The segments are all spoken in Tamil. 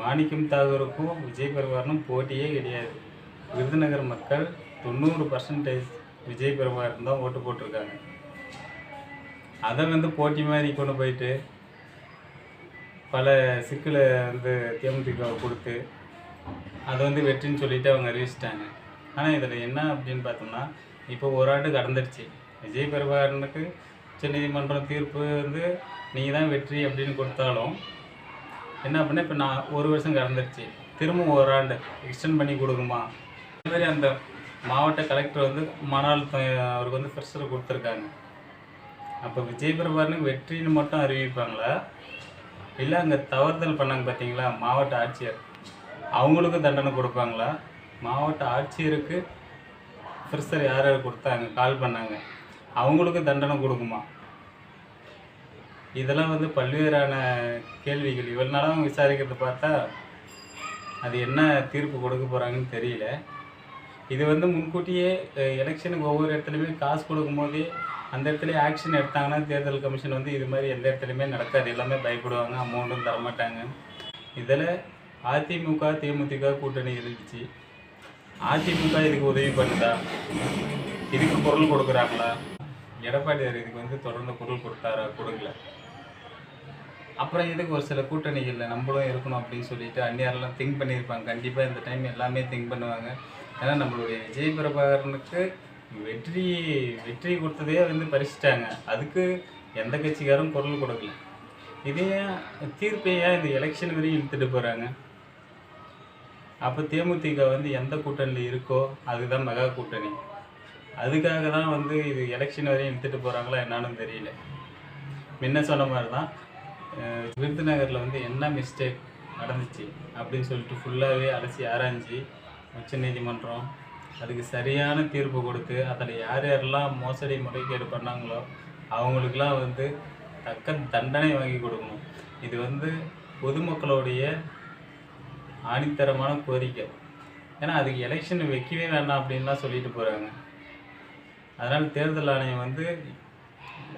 மாணிக்கம் தாகூருக்கும் விஜய் பெருவாரனும் போட்டியே கிடையாது. விருதுநகர் மக்கள் தொண்ணூறு பர்சன்டேஜ் விஜய் பெருவாரன் தான் ஓட்டு போட்டிருக்காங்க. அதை வந்து போட்டி மாதிரி கொண்டு போயிட்டு பல சிக்கலை வந்து தேமுதிக கொடுத்து அதை வந்து வெற்றின்னு சொல்லிட்டு அவங்க அறிவிச்சிட்டாங்க. ஆனால் இதில் என்ன அப்படின்னு பார்த்தோம்னா இப்போ ஒரு ஆண்டு கடந்துடுச்சு. விஜய் பிரபாகரனுக்கு உச்சநீதிமன்றம் தீர்ப்பு வந்து நீங்கள் தான் வெற்றி அப்படின்னு கொடுத்தாலும் என்ன பண்ண இப்போ நான் ஒரு வருஷம் கடந்துருச்சு. திரும்ப ஒரு ஆண்டு எக்ஸ்டெண்ட் பண்ணி கொடுக்குமா அதே அந்த மாவட்ட கலெக்டர் வந்து மன அழுத்தம் அவருக்கு வந்து ப்ரெஷர் கொடுத்துருக்காங்க. அப்போ விஜய் பிரபாரனுக்கு வெற்றின்னு மட்டும் அறிவிப்பாங்களா? இல்லை அங்கே தவறுதல் பண்ணாங்க பார்த்தீங்களா மாவட்ட ஆட்சியர். அவங்களுக்கும் தண்டனை கொடுப்பாங்களா? மாவட்ட ஆட்சியருக்கு ப்ரெஷர் யார் யார் கொடுத்தாங்க? கால் பண்ணாங்க. அவங்களுக்கும் தண்டனை கொடுக்குமா? இதெல்லாம் வந்து பல்வேறான கேள்விகள். இவ்வளோ நாளாக அவங்க விசாரிக்கிறத பார்த்தா அது என்ன தீர்ப்பு கொடுக்க போகிறாங்கன்னு தெரியல. இது வந்து முன்கூட்டியே எலெக்ஷனுக்கு ஒவ்வொரு இடத்துலையுமே காசு கொடுக்கும்போதே அந்த இடத்துல ஆக்ஷன் எடுத்தாங்கன்னா தேர்தல் கமிஷன் வந்து இது மாதிரி எந்த இடத்துலையுமே நடக்காது. எல்லாமே பயப்படுவாங்க. அமௌண்ட்டும் தரமாட்டாங்க. இதில் அதிமுக தேமுதிக கூட்டணி இருந்துச்சு. அதிமுக இதுக்கு உதவி பண்ணுதா? இதுக்கு பொருள் கொடுக்குறாங்களா? எடப்பாடியார் இதுக்கு வந்து தொடர்ந்து பொருள் கொடுத்தாரா? கொடுக்கல. அப்புறம் இதுக்கு ஒரு சில கூட்டணிகளில் நம்மளும் இருக்கணும் அப்படின்னு சொல்லிட்டு அந்நியாரெல்லாம் திங்க் பண்ணியிருப்பாங்க. கண்டிப்பாக இந்த டைம் எல்லாமே திங்க் பண்ணுவாங்க. ஏன்னா நம்மளுடைய விஜய் பிரபாகரனுக்கு வெற்றி வெற்றி கொடுத்ததே வந்து பறிச்சிட்டாங்க. அதுக்கு எந்த கட்சிக்காரும் குரல் கொடுக்கல. இதே தீர்ப்பை ஏன் இந்த எலெக்ஷன் வரையும் இழுத்துட்டு போகிறாங்க அப்போ தேமுதிக வந்து எந்த கூட்டணியில் இருக்கோ அதுதான் மெகா கூட்டணி. அதுக்காக தான் வந்து இது எலெக்ஷன் வரையும் இழுத்துட்டு போகிறாங்களா என்னன்னு தெரியல. முன்ன சொன்ன மாதிரி தான் விருதுநகரில் வந்து என்ன மிஸ்டேக் நடந்துச்சு அப்படின்னு சொல்லிட்டு ஃபுல்லாகவே அலசி ஆராய்ஞ்சு உச்சநீதிமன்றம் அதுக்கு சரியான தீர்ப்பு கொடுத்து அதில் யார் யாரெல்லாம் மோசடி முறைகேடு பண்ணாங்களோ அவங்களுக்கெல்லாம் வந்து தக்க தண்டனை வாங்கி கொடுக்கணும். இது வந்து பொதுமக்களுடைய ஆணித்தரமான கோரிக்கை. ஏன்னா அதுக்கு எலெக்ஷன் வைக்கவே வேண்டாம் அப்படின்லாம் சொல்லிட்டு போகிறாங்க அதனால் தேர்தல் ஆணையம் வந்து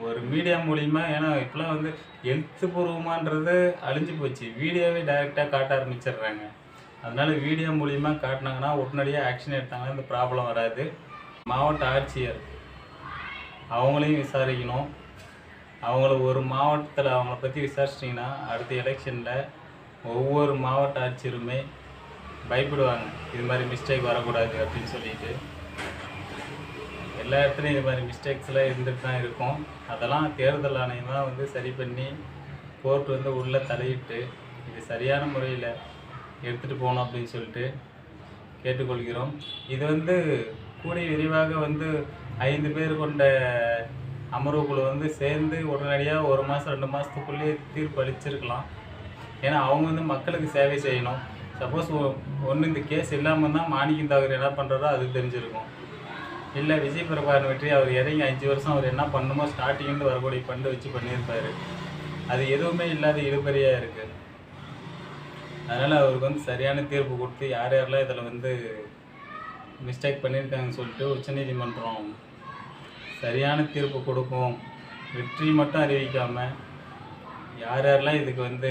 ஒரு மீடியா மூலிமா ஏன்னா இப்போலாம் வந்து எழுத்துப்பூர்வமான்றது அழிஞ்சு போச்சு. வீடியோவே டைரெக்டாக காட்ட ஆரம்பிச்சிடுறாங்க. அதனால வீடியோ மூலிமா காட்டினாங்கன்னா உடனடியாக ஆக்ஷன் எடுத்தாங்கன்னா இந்த ப்ராப்ளம் வராது. மாவட்ட ஆட்சியர் அவங்களையும் விசாரிக்கணும். அவங்கள ஒரு மாவட்டத்தில் அவங்கள பற்றி விசாரிச்சிட்டிங்கன்னா அடுத்த எலெக்ஷனில் ஒவ்வொரு மாவட்ட ஆட்சியருமே பயப்படுவாங்க. இது மாதிரி மிஸ்டேக் வரக்கூடாது அப்படின்னு சொல்லிட்டு. எல்லா இடத்துலையும் இது மாதிரி மிஸ்டேக்ஸ்லாம் இருந்துட்டு தான் இருக்கும். அதெல்லாம் தேர்தல் ஆணையம் தான் வந்து சரி பண்ணி கோர்ட் வந்து உள்ளே தலையிட்டு இது சரியான முறையில் எடுத்துகிட்டு போகணும் அப்படின்னு சொல்லிட்டு கேட்டுக்கொள்கிறோம். இது வந்து கூடி விரிவாக வந்து ஐந்து பேர் கொண்ட அமர்வு குழு வந்து சேர்ந்து உடனடியாக ஒரு மாதம் ரெண்டு மாதத்துக்குள்ளேயே தீர்ப்பு அளிச்சிருக்கலாம். ஏன்னா அவங்க வந்து மக்களுக்கு சேவை செய்யணும். சப்போஸ் ஒன்று இந்த கேஸ் இல்லாமல் தான் மாணிக்கம் தாகர் என்ன பண்ணுறதோ அது தெரிஞ்சிருக்கும். இல்லை விஜய் பிரபாகரன் வெற்றி அவர் இறங்கி அஞ்சு வருஷம் அவர் என்ன பண்ணுமோ ஸ்டார்டிங்லேருந்து வரக்கூடிய ஃபண்டு வச்சு பண்ணியிருப்பார். அது எதுவுமே இல்லாத இழுபறியாக இருக்குது அதனால் அவருக்கு வந்து சரியான தீர்ப்பு கொடுத்து யார் யாரெல்லாம் இதில் வந்து மிஸ்டேக் பண்ணியிருக்காங்கன்னு சொல்லிட்டு உச்சநீதிமன்றம் சரியான தீர்ப்பு கொடுக்கும். வெற்றி மட்டும் அறிவிக்காமல் யார் யாரெல்லாம் இதுக்கு வந்து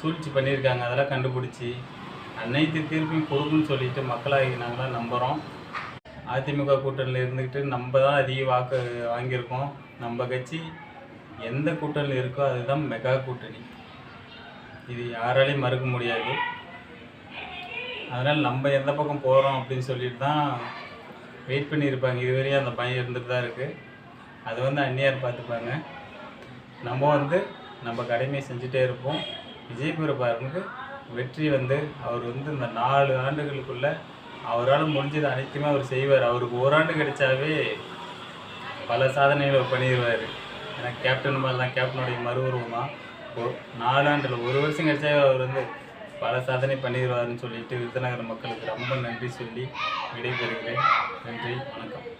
சூழ்ச்சி பண்ணியிருக்காங்க அதெல்லாம் கண்டுபிடிச்சி அனைத்து தீர்ப்பையும் கொடுக்குன்னு சொல்லிட்டு மக்களாகி நாங்களாம் நம்புகிறோம் அதிமுக கூட்டணியில் இருந்துக்கிட்டு நம்ம தான் அதிக வாக்கு வாங்கியிருக்கோம். நம்ம கட்சி எந்த கூட்டணியில் இருக்கோ அதுதான் மெகா கூட்டணி. இது யாராலையும் மறுக்க முடியாது. அதனால் நம்ம எந்த பக்கம் போகிறோம் அப்படின்னு சொல்லிட்டு தான் வெயிட் பண்ணியிருப்பாங்க. இதுவரையும் அந்த பயம் இருந்துட்டு தான் இருக்குது அது வந்து அந்நியார் பார்த்துப்பாங்க. நம்ம வந்து நம்ம கடமையை செஞ்சுட்டே இருப்போம். விஜய் பிரபாகரனுக்கு வெற்றி வந்து அவர் வந்து இந்த நாலு ஆண்டுகளுக்குள்ளே அவரால் முடிஞ்சது அனைத்துமே அவர் செய்வார். அவருக்கு ஓராண்டு கிடைச்சாவே பல சாதனைகளை அவர் பண்ணிடுவார். ஏன்னா கேப்டன் மாதிரி தான் கேப்டனுடைய மறுவுருவம் தான் நாலாண்டில் ஒரு வருஷம் கிடைச்சாவே அவர் வந்து பல சாதனை பண்ணிடுவாருன்னு சொல்லிட்டு விருதுநகர் மக்களுக்கு ரொம்ப நன்றி சொல்லி விடைபெறுகிறேன். நன்றி வணக்கம்.